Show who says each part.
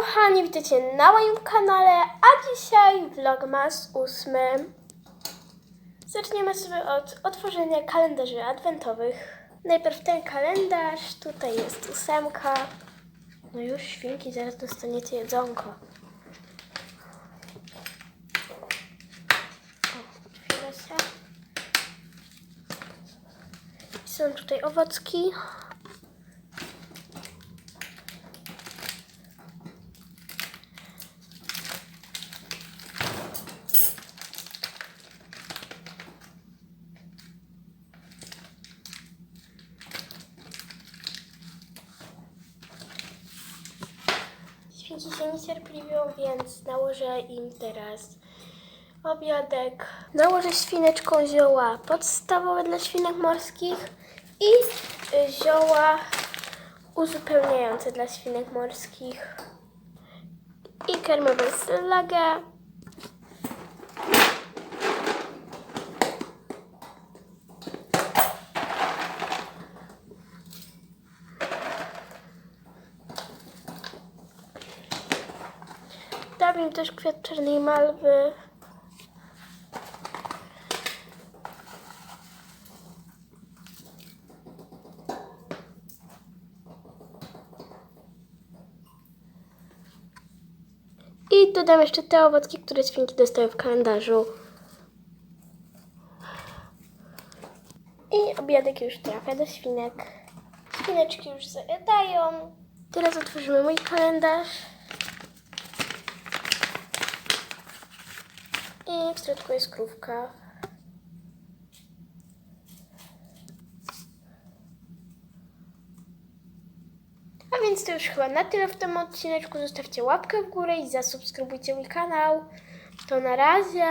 Speaker 1: Kochani, witajcie na moim kanale, a dzisiaj vlogmas ósmy. Zaczniemy sobie od otworzenia kalendarzy adwentowych. Najpierw ten kalendarz, tutaj jest ósemka. No już świnki, zaraz dostaniecie jedzonko. O, się. Są tutaj owocki. Świnki się niecierpliwią, więc nałożę im teraz obiadek. Nałożę świneczką zioła podstawowe dla świnek morskich i y, zioła uzupełniające dla świnek morskich. I Weslagę. Dam im też kwiat czarnej malwy. I dodam jeszcze te owocki, które świnki dostały w kalendarzu. I obiadek już trafia do świnek. Świneczki już zajadają. Teraz otworzymy mój kalendarz. I w środku jest krówka. A więc to już chyba na tyle w tym odcineczku. Zostawcie łapkę w górę i zasubskrybujcie mój kanał. To na razie.